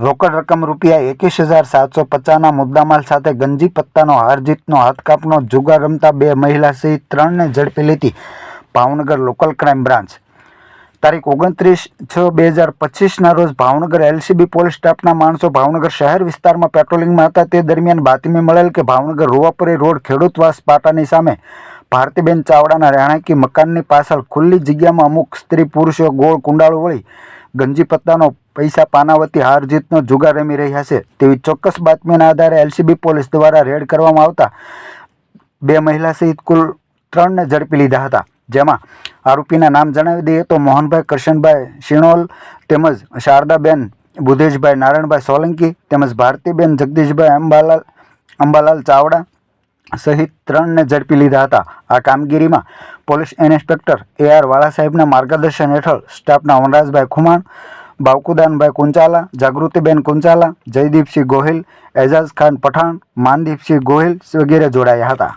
રોકડ રકમ રૂપિયા એકવીસ હજાર સાતસો પચાસના મુદ્દામાલ સાથે ગંજી પત્તાનો હારજીતનો હાથકાપનો જુગાર રમતા બે મહિલા સહિત ત્રણને ઝડપી લીધી ભાવનગર લોકલ ક્રાઇમ બ્રાન્ચ. તારીખ ઓગણત્રીસ છ બે હજાર પચીસના રોજ ભાવનગર એલસીબી પોલીસ સ્ટાફના માણસો ભાવનગર શહેર વિસ્તારમાં પેટ્રોલિંગમાં હતા. તે દરમિયાન બાતમી મળેલ કે ભાવનગર રૂવાપુરી રોડ ખેડૂતવાસ પાટાની સામે ભારતીબેન ચાવડાના રહેણાંકી મકાનની પાછળ ખુલ્લી જગ્યામાં અમુક સ્ત્રી પુરુષો ગોળ કુંડાળું વળી ગંજી પત્તાનો પૈસા પાનાવતી હાર જીતનો જુગાર રમી રહ્યા છે તેવી ચોક્કસ બાતમીના આધારે એલસીબી પોલીસ દ્વારા રેડ કરવામાં આવતા બે મહિલા સહિત કુલ ત્રણને ઝડપી લીધા હતા. જેમાં આરોપીના નામ જણાવી દઈએ તો મોહનભાઈ કરશનભાઈ શિણોલ તેમજ શારદાબેન બુધેશભાઈ નારાયણભાઈ સોલંકી તેમજ ભારતીબેન જગદીશભાઈ અંબાલાલ અંબાલાલ ચાવડા સહિત ત્રણને ઝડપી લીધા હતા. આ કામગીરીમાં પોલીસ ઇન્સ્પેક્ટર એ આર વાળા સાહેબના માર્ગદર્શન હેઠળ સ્ટાફના વનરાજભાઈ ખુમાણ, બાવકુદાનભાઈ કુંચાલા, જાગૃતિબેન કુંચાલા, જયદીપસિંહ ગોહિલ, એજાઝ ખાન પઠાણ, માનદીપસિંહ ગોહિલ વગેરે જોડાયા હતા.